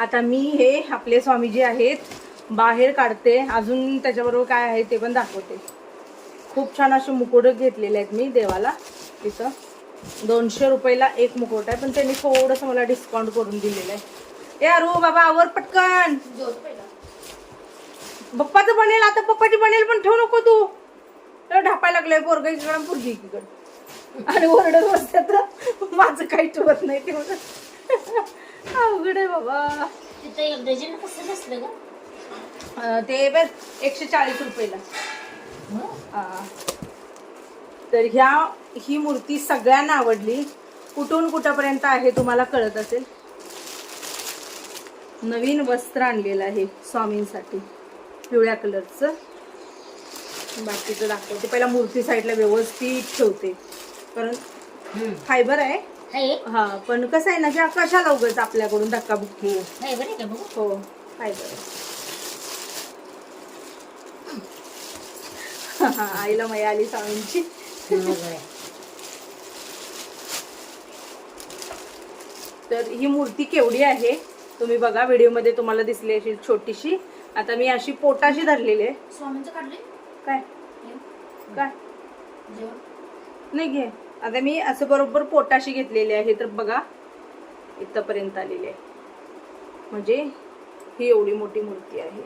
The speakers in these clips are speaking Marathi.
आता मी हे आपले स्वामीजी आहेत बाहेर काढते. अजून त्याच्याबरोबर काय आहे ते पण दाखवते. खूप छान असे मुकुट घेतलेले आहेत मी देवाला. तिथं दोनशे रुपयाला एक मुकुट आहे पण त्यांनी थोडंसं मला डिस्काउंट करून दिलेलं आहे. ए अरू बाबा आवर पटकन. पप्पाचं बनेल आता पप्पाची बनेल पण ठेवू नको तू. तर ढापायला लागलंय पोरग इकडं पुरगी पोरगी इकडं. आणि ओरडत बसते तर माझं काही ठेवत नाही ठेवत. अवघड आहे बाबा. तिथं एक डझन कसं बसलं ग? अं, ते बघ एकशे चाळीस रुपयाला. हा. तर ह्या ही मूर्ती सगळ्यांना आवडली. कुठून कुठपर्यंत आहे तुम्हाला कळत असेल? नवीन वस्त्र आणलेलं आहे स्वामींसाठी. पिवळ्या कलरचं. बाकीचं दाखवते. पहिला मूर्ती साईडला व्यवस्थित ठेवते. कारण फायबर आहे. हा? पण कसं आहे ना की कशाला उगाच आपल्याकडून धक्काबुक्की बरं का बघू? हो आहे हा, आईला मया आली स्वामींची. तर ही मूर्ती केवढी आहे? तुम्ही बघा व्हिडिओमध्ये तुम्हाला दिसली अशी छोटीशी. आता मी अशी पोटाशी धरलेली आहे. स्वामींचं काढले काय? काय? नाही घे. आता मी असं बरोबर पोटाशी घेतलेली आहे तर बघा इथपर्यंत आलेली आहे. म्हणजे ही एवढी मोठी मूर्ती आहे.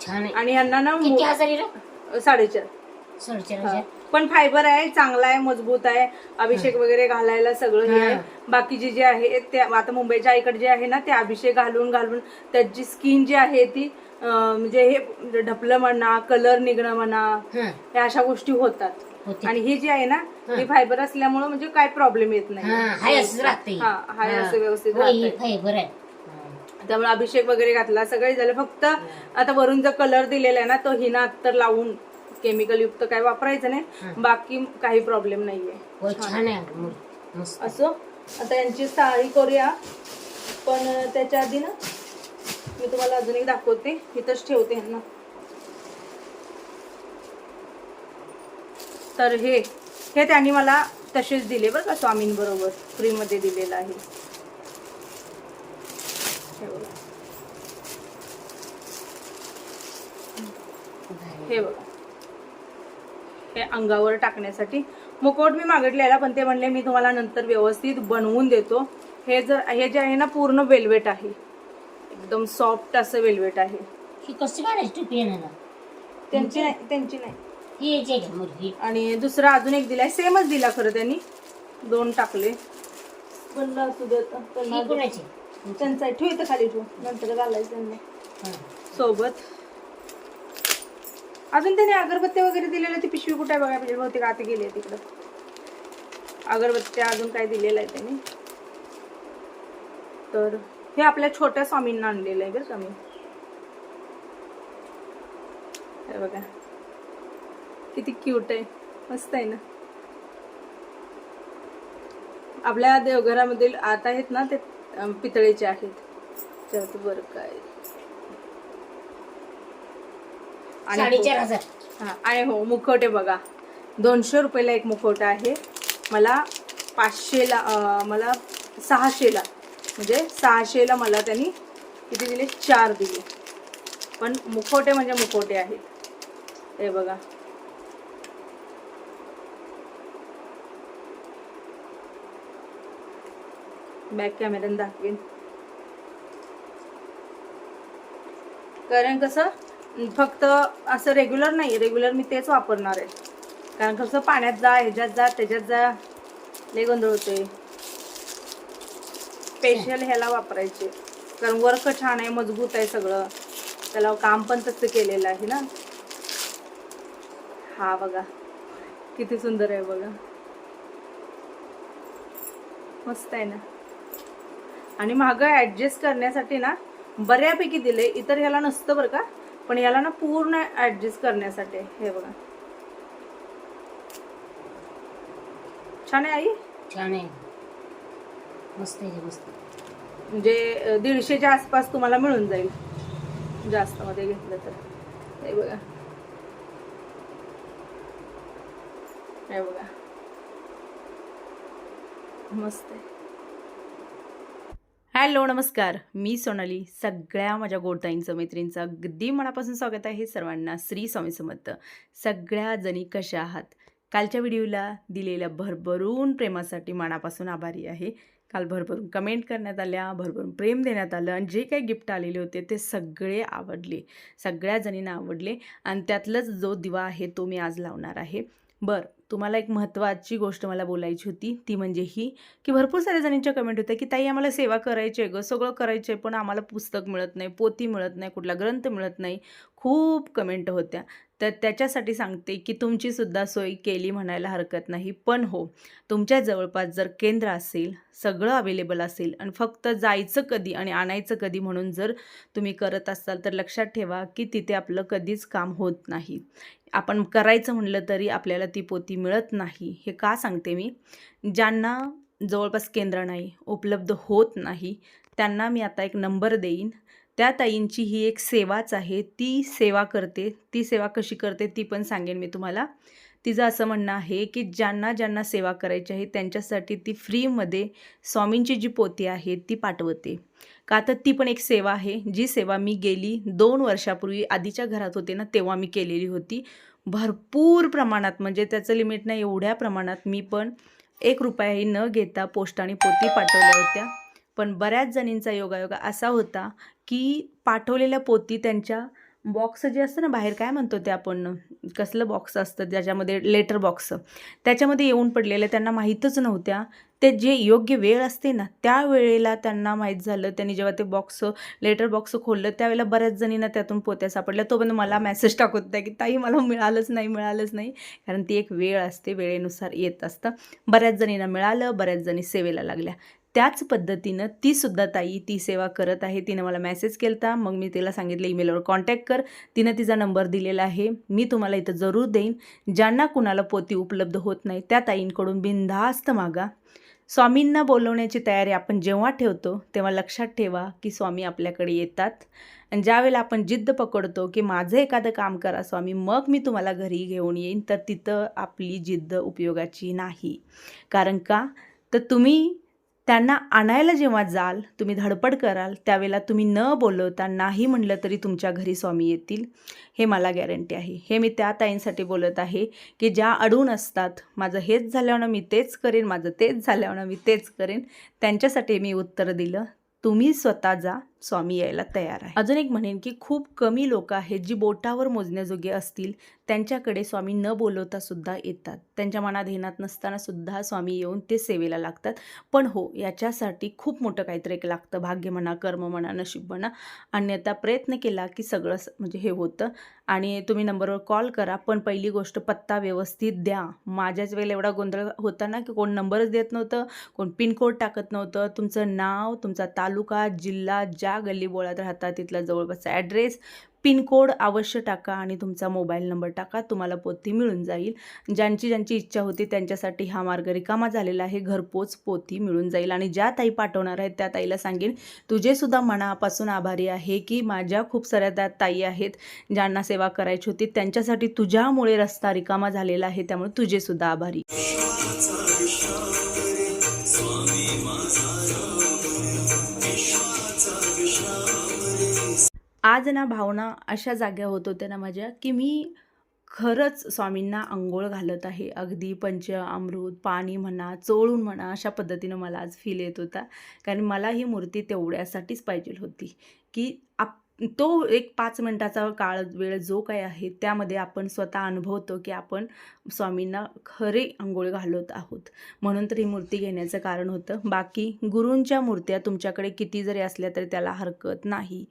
छान आणि यांना ना किती साडेचार. हा. पण फायबर आहे चांगला आहे मजबूत आहे. अभिषेक वगैरे घालायला सगळं हे आहे हा. बाकीचे जे आहे ते आता मुंबईच्या आईकडे जे आहे ना ते अभिषेक घालून घालून त्याची स्किन जी आहे ती म्हणजे हे ढपलं म्हणा कलर निघणं म्हणा हं. या अशा गोष्टी होतात. होते. आणि ही जी आहे ना ती फायबर असल्यामुळे म्हणजे काय प्रॉब्लेम येत हं, नाही हा, हाय असं व्यवस्थित ही. फायबर आहे. त्यामुळे अभिषेक वगैरे घातला सगळे झालं. फक्त आता वरून जो कलर दिलेला आहे ना तो हिना अत्तर लावून केमिकल युक्त काय वापरायचं नाही. बाकी काही प्रॉब्लेम नाहीये. असो. आता यांची साडी करूया. पण त्याच्या आधी ना मी तुम्हाला अजून एक दाखवते. इथंच ठेवते ह्यांना तर हे हे त्यांनी मला तसेच दिले बरं का स्वामींबरोबर. फ्रीमध्ये दिलेलं आहे. हे बघा. हे बघा. हे अंगावर टाकण्यासाठी. मुकोट मी मागितलेला पण ते म्हणले मी तुम्हाला नंतर व्यवस्थित बनवून देतो. हे जर हे जे आहे ना पूर्ण वेल्वेट आहे. एकदम सॉफ्ट असं वेल्वेट आहे. ही कशी काढायची टोपी येणार त्यांची नाही त्यांची नाही. ही याची आहे का मुलगी आणि दुसरा अजून एक दिलाय सेमच दिला खरं त्यांनी. दोन टाकले. पण असू दे आता. ही त्यांना- कोणाची? त्यांचा आहे. ठेव इथं खाली ठेव. नंतर घालायचं त्यांना. हं. सोबत. अजून त्याने अगरबत्ती वगैरे दिलेलं ती पिशवी कुठे आहे बघा पाहिजे बहुतेक आता गेली तिकडं अगरबत्त्या अजून काय दिलेलं आहे त्याने. तर हे आपल्या छोट्या स्वामींना आणलेलं आहे बरं का मी. हे बघा. किती क्यूट आहे. मस्त आहे ना. आपल्या देवघरामधील आता आहेत ना ते पितळेचे आहेत. त्यात बरं काय आणि साडेचार हजार. हा आणि हो मुखवटे बघा. दोनशे रुपयाला एक मुखवटा आहे. मला पाचशेला मला सहाशेला. म्हणजे सहाशेला मला त्यांनी किती दिले? चार दिले. पण मुखवटे म्हणजे मुखवटे आहेत. हे बघा. बॅक कॅमेऱ्याने दाखवेन. कारण कसं फक्त असं रेग्युलर नाही रेग्युलर मी तेच वापरणार आहे. कारण कसं पाण्यात जा ह्याच्यात जा त्याच्यात जा लय गोंधळ होते स्पेशल ह्याला वापरायचे. कारण वर्क छान आहे मजबूत आहे सगळं. त्याला काम पण तसं केलेलं आहे ना. हा बघा. किती सुंदर आहे बघा. मस्त आहे ना. आणि मागं ॲडजस्ट करण्यासाठी ना बऱ्यापैकी दिले. इतर ह्याला नसतं बरं का. पण याला ना पूर्ण ॲडजस्ट करण्यासाठी हे बघा. छान आहे आई? छान आहे. मस्त आहे मस्त. म्हणजे दीडशेच्या आसपास तुम्हाला मिळून जाईल. जास्त मध्ये घेतलं तर. हे बघा. हे बघा. मस्त आहे. हॅलो नमस्कार. मी सोनाली. सगळ्या माझ्या गोडताईंचं मैत्रिणींचं अगदी मनापासून स्वागत आहे सर्वांना श्री स्वामी समर्थ. सगळ्या जणी कशा आहात? कालच्या व्हिडिओला दिलेल्या भरभरून प्रेमासाठी मनापासून आभारी आहे. काल भरभरून कमेंट करण्यात आल्या भरभरून प्रेम देण्यात आलं आणि जे काही गिफ्ट आलेले होते ते सगळे आवडले. सगळ्या जणींना आवडले आणि त्यातलंच जो दिवा आहे तो मी आज लावणार आहे. बरं तुम्हाला एक महत्त्वाची गोष्ट मला बोलायची होती. ती म्हणजे ही की भरपूर साऱ्या जणींच्या कमेंट होत्या की ताई आम्हाला सेवा करायची आहे गं. सगळं करायचं आहे पण आम्हाला पुस्तक मिळत नाही पोती मिळत नाही कुठला ग्रंथ मिळत नाही. खूप कमेंट होत्या. तर त्याच्यासाठी सांगते की तुमचीसुद्धा सोय केली म्हणायला हरकत नाही. पण हो तुमच्या जवळपास जर केंद्र असेल सगळं अवेलेबल असेल आणि फक्त जायचं कधी आणि आणायचं कधी म्हणून जर तुम्ही करत असाल तर लक्षात ठेवा की तिथे आपलं कधीच काम होत नाही. आपण करायचं म्हणलं तरी आपल्याला ती पोती मिळत नाही. हे का सांगते मी? ज्यांना जवळपास केंद्र नाही उपलब्ध होत नाही त्यांना मी आता एक नंबर देईन. त्या ताईंची ही एक सेवाच आहे. ती सेवा करते. ती सेवा कशी करते ती पण सांगेन मी तुम्हाला. तिचं असं म्हणणं आहे की ज्यांना ज्यांना सेवा करायची आहे त्यांच्यासाठी ती फ्रीमध्ये स्वामींची जी पोती आहे ती पाठवते. का तर ती पण एक सेवा आहे. जी सेवा मी गेली दोन वर्षापूर्वी आधीच्या घरात होते ना तेव्हा मी केलेली होती. भरपूर प्रमाणात म्हणजे त्याचं लिमिट नाही एवढ्या प्रमाणात मी पण एक रुपयाही न घेता पोस्टाने पोती पाठवल्या होत्या. पण बऱ्याच जणींचा योगायोगा असा होता की पाठवलेल्या पोती त्यांच्या बॉक्स जे असतं ना बाहेर काय म्हणतो ते आपण कसलं बॉक्स असतं ज्याच्यामध्ये लेटर बॉक्स त्याच्यामध्ये येऊन पडलेल्या त्यांना माहीतच नव्हत्या. ते जे योग्य वेळ असते ना त्या वेळेला त्यांना माहीत झालं. त्यांनी जेव्हा ते बॉक्स लेटर बॉक्स खोललं त्यावेळेला बऱ्याच जणींना त्यातून पोत्या सापडल्या. तोपर्यंत मला मेसेज टाकत होता की ताई मला मिळालंच नाही मिळालंच नाही. कारण ती एक वेळ असते वेळेनुसार येत असतं. बऱ्याच जणींना मिळालं बऱ्याच जणी सेवेला लागल्या. त्याच पद्धतीनं ती सुद्धा ताई ती सेवा करत आहे. तिनं मला मेसेज केला मग मी तिला सांगितलं ईमेलवर कॉन्टॅक्ट कर. तिनं तिचा नंबर दिलेला आहे. मी तुम्हाला इथं जरूर देईन. ज्यांना कुणाला पोती उपलब्ध होत नाही त्या ताईंकडून बिनधास्त मागा. स्वामींना बोलवण्याची तयारी आपण जेव्हा ठेवतो तेव्हा लक्षात ठेवा की स्वामी आपल्याकडे येतात. आणि ज्यावेळेला आपण जिद्द पकडतो की माझं एखादं काम करा स्वामी मग मी तुम्हाला घरी घेऊन येईन तर तिथं आपली जिद्द उपयोगाची नाही. कारण का? तर तुम्ही त्यांना आणायला जेव्हा जाल तुम्ही धडपड कराल त्यावेळेला तुम्ही न बोलवता नाही म्हणलं तरी तुमच्या घरी स्वामी येतील. हे मला गॅरंटी आहे. हे मी त्या ताईंसाठी बोलत आहे की ज्या अडून असतात माझं हेच झाल्यावर मी तेच करेन माझं तेच झाल्यावर मी तेच करेन त्यांच्यासाठी मी उत्तर दिलं. तुम्ही स्वतः जा स्वामी यायला तयार आहे अजून एक म्हणेन की खूप कमी लोक आहेत जी बोटावर मोजण्याजोगे असतील त्यांच्याकडे स्वामी न बोलवता सुद्धा येतात. त्यांच्या मनात ध्यानात नसताना सुद्धा स्वामी येऊन ते सेवेला लागतात. पण हो याच्यासाठी खूप मोठं काहीतरी एक लागतं. भाग्य म्हणा कर्म म्हणा नशीब म्हणा. अन्यथा प्रयत्न केला की सगळं म्हणजे हे होतं. आणि तुम्ही नंबरवर कॉल करा पण पहिली गोष्ट पत्ता व्यवस्थित द्या. माझ्याच वेळेला एवढा गोंधळ होता ना की कोण नंबरच देत नव्हतं कोण पिनकोड टाकत नव्हतं. तुमचं नाव तुमचा तालुका जिल्हा ज्या गल्लीबोळात राहता तिथला जवळपासचा ॲड्रेस पिनकोड अवश्य टाका आणि तुमचा मोबाईल नंबर टाका. तुम्हाला पोती मिळून जाईल. ज्यांची ज्यांची इच्छा होती त्यांच्यासाठी हा मार्ग रिकामा झालेला आहे. घरपोच पोती मिळून जाईल. आणि ज्या ताई पाठवणार आहेत त्या ताईला सांगेन तुझेसुद्धा मनापासून आभारी आहे की माझ्या खूप साऱ्या त्या ताई आहेत ज्यांना सेवा करायची होती. त्यांच्यासाठी तुझ्यामुळे रस्ता रिकामा झालेला आहे. त्यामुळे तुझेसुद्धा आभारी. आज ना भावना अशा जाग्या होत होत्या ना माझ्या की मी खरंच स्वामींना आंघोळ घालत आहे. अगदी पंच अमृत पाणी म्हणा चोळून म्हणा अशा पद्धतीनं मला आज फील येत होता. कारण मला ही मूर्ती तेवढ्यासाठीच पाहिजे होती की आप तो एक पाच मिनटाचा काळ वेळ जो काय आहे त्यामध्ये आपण स्वतः अनुभवतो की आपण स्वामींना खरे आंघोळ घालत आहोत. म्हणून तर ही मूर्ती घेण्याचं कारण होतं. बाकी गुरूंच्या मूर्त्या तुमच्याकडे किती जरी असल्या तरी त्याला हरकत नाही.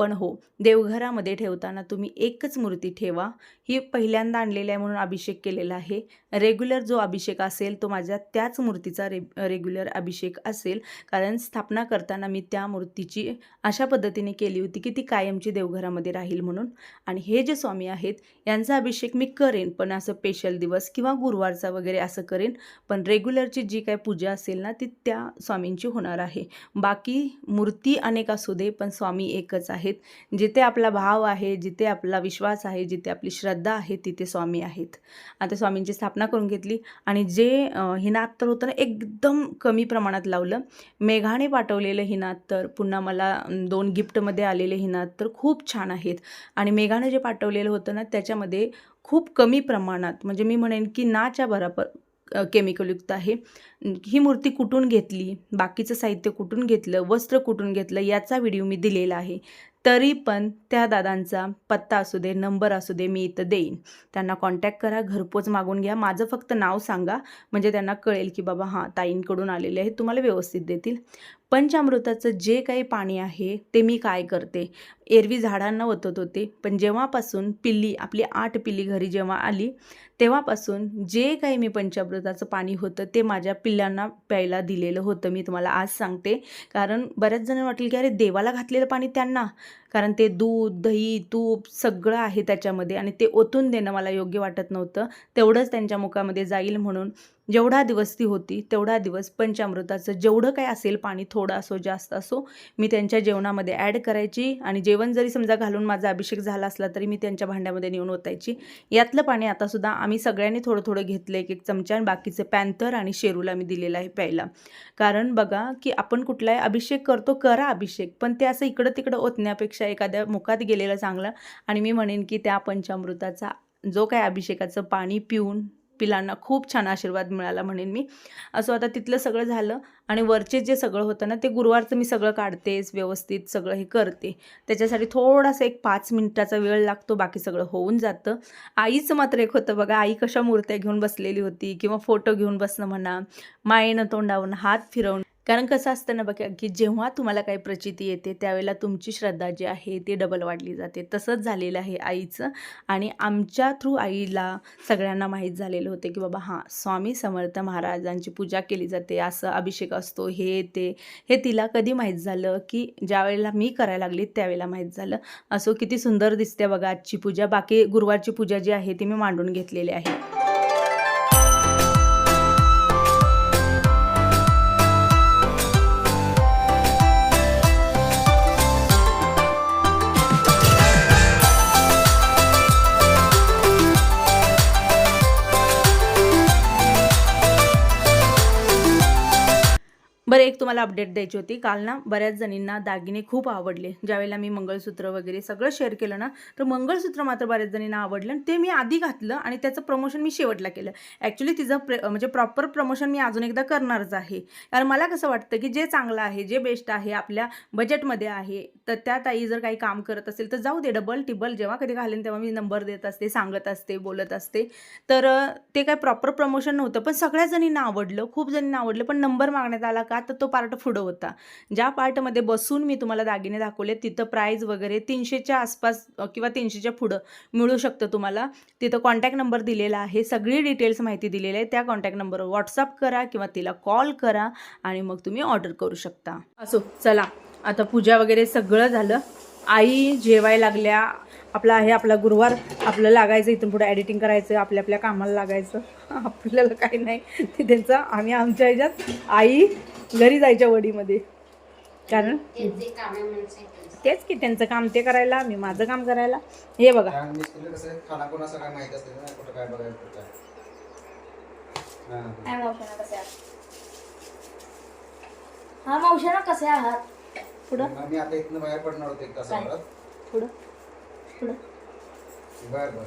पण हो देवघरामध्ये ठेवताना तुम्ही एकच मूर्ती ठेवा. ही पहिल्यांदा आणलेली आहे म्हणून अभिषेक केलेला आहे. रेग्युलर जो अभिषेक असेल तो माझ्या त्याच मूर्तीचा रे रेग्युलर अभिषेक असेल. कारण स्थापना करताना मी त्या मूर्तीची अशा पद्धतीने केली होती की ती कायमची देवघरामध्ये राहील म्हणून. आणि हे जे स्वामी आहेत यांचा अभिषेक मी करेन पण असं स्पेशल दिवस किंवा गुरुवारचा वगैरे असं करेन. पण रेग्युलरची जी काय पूजा असेल ना ती त्या स्वामींची होणार आहे. बाकी मूर्ती अनेक असू दे पण स्वामी एकच आहे. आहेत. जिथे आपला भाव आहे जिथे आपला विश्वास आहे जिथे आपली श्रद्धा आहे तिथे स्वामी आहेत. आता स्वामींची स्थापना करून घेतली आणि जे हिनात्तर होतं ना एकदम कमी प्रमाणात लावलं. मेघाने पाठवलेलं हिनात तर पुन्हा मला दोन गिफ्टमध्ये आलेले हिनात तर खूप छान आहेत. आणि मेघाने जे पाठवलेलं होतं ना त्याच्यामध्ये खूप कमी प्रमाणात म्हणजे मी म्हणेन की नाच्या बराबर केमिकलयुक्त आहे. ही मूर्ती कुठून घेतली? बाकीचं साहित्य कुठून घेतलं? वस्त्र कुठून घेतलं? याचा व्हिडिओ मी दिलेला आहे. तरी पण त्या दादांचा पत्ता असू दे नंबर असू दे मी इथं देईन. त्यांना कॉन्टॅक्ट करा घरपोच मागून घ्या. माझं फक्त नाव सांगा. म्हणजे त्यांना कळेल की बाबा हां ताईंकडून आलेले आहे तुम्हाला व्यवस्थित देतील. पंचामृताचं जे काही पाणी आहे ते मी काय करते? एरवी झाडांना ओतत होते. पण जेव्हापासून पिल्ली आपली आठ पिल्ली घरी जेव्हा आली तेव्हापासून जे काही मी पंचामृताचं पाणी होतं ते माझ्या पिल्लांना प्यायला दिलेलं होतं. मी तुम्हाला आज सांगते. कारण बऱ्याच जण वाटेल की अरे देवाला घातलेलं पाणी त्यांना. कारण ते दूध दही तूप सगळं आहे त्याच्यामध्ये आणि ते ओतून देणं मला योग्य वाटत नव्हतं. तेवढंच त्यांच्या मुखामध्ये जाईल म्हणून जेवढा दिवस ती होती तेवढा दिवस पंचामृताचं जेवढं काय असेल पाणी थोडं असो जास्त असो मी त्यांच्या जेवणामध्ये ॲड करायची आणि जेवण जरी समजा घालून माझा अभिषेक झाला असला तरी मी त्यांच्या भांड्यामध्ये नेऊन ओतायची. यातलं पाणी आतासुद्धा आम्ही सगळ्यांनी थोडं थोडं घेतलं एक एक चमचा आणि बाकीचं पॅन्थर आणि शेरूला मी दिलेलं आहे प्यायला. कारण बघा की आपण कुठलाही अभिषेक करतो करा अभिषेक पण ते असं इकडं तिकडं ओतण्यापेक्षा एखाद्या मुखात गेलेलं चांगलं. आणि मी म्हणेन की त्या पंचामृताचा जो काय अभिषेकाचं पाणी पिऊन पिलांना खूप छान आशीर्वाद मिळाला म्हणेन मी. असं आता तिथलं सगळं झालं आणि वरचे जे सगळं होतं ना ते गुरुवारचं मी सगळं काढतेच व्यवस्थित सगळं हे करते. त्याच्यासाठी थोडासा एक पाच मिनिटाचा वेळ लागतो बाकी सगळं होऊन जातं. आईचं मात्र एक होतं बघा आई कशा मूर्त्या घेऊन बसलेली होती किंवा फोटो घेऊन बसणं म्हणा मायेनं तोंडावून हात फिरवून कारण कसं असतं ना बघा की जेव्हा तुम्हाला काही प्रचिती येते त्यावेळेला तुमची श्रद्धा जी आहे ती डबल वाढली जाते. तसंच झालेलं आहे आईचं. आणि आमच्या थ्रू आईला सगळ्यांना माहीत झालेलं होतं की बाबा हां स्वामी समर्थ महाराजांची पूजा केली जाते. असं अभिषेक असतो हे ते. हे तिला कधी माहीत झालं की ज्या वेळेला मी करायला लागली त्यावेळेला माहीत झालं. असो किती सुंदर दिसते बघा आजची पूजा. बाकी गुरुवारची पूजा जी आहे ती मी मांडून घेतलेली आहे. बरं एक तुम्हाला अपडेट द्यायची होती. काल ना बऱ्याच जणींना दागिने खूप आवडले. ज्यावेळेला मी मंगळसूत्र वगैरे सगळं शेअर केलं ना तर मंगळसूत्र मात्र बऱ्याच जणींना आवडलं आणि ते मी आधी घातलं आणि त्याचं प्रमोशन मी शेवटला केलं. ॲक्च्युली तिचं प्रे म्हणजे प्रॉपर प्रमोशन मी अजून एकदा करणारच आहे. कारण मला कसं वाटतं की जे चांगलं आहे जे बेस्ट आहे आपल्या बजेटमध्ये आहे तर त्या ताई जर काही काम करत असेल तर जाऊ दे डबल टिबल जेव्हा कधी घालेन तेव्हा मी नंबर देत असते सांगत असते बोलत असते. तर ते काय प्रॉपर प्रमोशन नव्हतं पण सगळ्या जणींना आवडलं खूप जणींना आवडलं पण नंबर मागण्यात आला का? आता तो पार्ट पुढं होता. ज्या पार्टमध्ये बसून मी तुम्हाला दागिने दाखवले तिथं प्राईज वगैरे तीनशेच्या आसपास किंवा तीनशेच्या पुढं मिळू शकतं तुम्हाला. तिथं कॉन्टॅक्ट नंबर दिलेला आहे सगळी डिटेल्स माहिती दिलेली आहे त्या कॉन्टॅक्ट नंबरवर व्हॉट्सअप करा किंवा तिला कॉल करा आणि मग तुम्ही ऑर्डर करू शकता. असो चला आता पूजा वगैरे सगळं झालं. आई जेवायला लागल्या. आपला आहे आपला गुरुवार. आपलं लागायचं इथून पुढे एडिटिंग करायचं आपल्या आपल्या कामाला लागायचं. आपल्याला काही नाही. ते त्यांचं आम्ही आमच्या ह्याच्यात. आई घरी जायच्या वडीमध्ये. कारण. तेच की त्यांचं काम ते करायला मी माझं काम करायला. हे बघा. हा. मावशाना कसे आहात? हा मावशाना कसे आहात? पुढं? मग मी आता इथनं बाहेर पडणार होते पुढं? पुढं? बर बर.